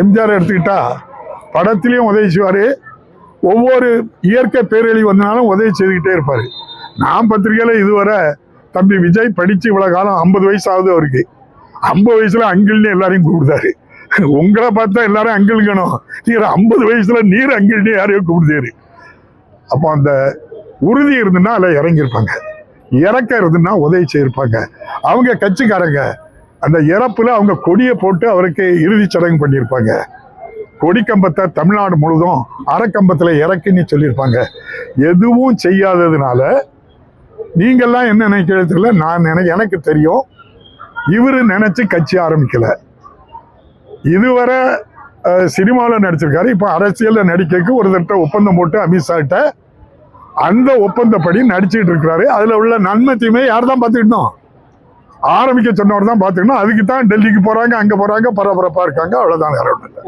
எம்ஜிஆர் எடுத்துக்கிட்டா படத்திலையும் உதவி செய்வார். ஒவ்வொரு இயற்கை பேரழிவு வந்தனாலும் உதவி செய்துக்கிட்டே இருப்பார். நான் பத்திரிக்கையில் இதுவரை தம்பி விஜய் படித்து இவ்வளோ காலம் ஐம்பது வயசு ஆகுது அவருக்கு. ஐம்பது வயசில் அங்கிள்னு எல்லாரையும் கூப்பிடுதாரு. உங்களை பார்த்தா எல்லாரும் அங்கிள்கணும் நீர் ஐம்பது வயசில் நீர் அங்கிள்னு யாரையும் கூப்பிடுதாரு. அப்போ அந்த உறுதி இருந்துன்னா அதில் இறங்கியிருப்பாங்க. இறக்க இருந்துன்னா உதவி செய்யிருப்பாங்க அவங்க கட்சிக்காரங்க அந்த இறப்புல அவங்க கொடியை போட்டு அவருக்கு இறுதிச் சடங்கு பண்ணியிருப்பாங்க. கொடிக்கம்பத்தை தமிழ்நாடு முழுதும் அறக்கம்பத்தில் இறக்குன்னு சொல்லியிருப்பாங்க. எதுவும் செய்யாததுனால நீங்கள்லாம் என்ன நினைக்கிறது இல்லை நான் நினை எனக்கு தெரியும். இவரு நினச்சி கட்சி ஆரம்பிக்கல. இதுவரை சினிமாவில் நடிச்சிருக்காரு. இப்போ அரசியலில் நடிக்கிறதுக்கு ஒரு தட்ட ஒப்பந்தம் போட்டு அமித்ஷாட்ட அந்த ஒப்பந்தப்படி நடிச்சிட்டு இருக்கிறாரு. அதில் உள்ள நன்மை தீமை யார் தான் பார்த்துக்கிட்டோம் ஆரம்பிக்க சொன்னவர் தான் பார்த்துக்கணும் அதுக்கு தான் டெல்லிக்கு போகிறாங்க அங்கே போகிறாங்க பரபரப்பாக இருக்காங்க அவ்வளோதான் வேற ஒன்றும் இல்லை.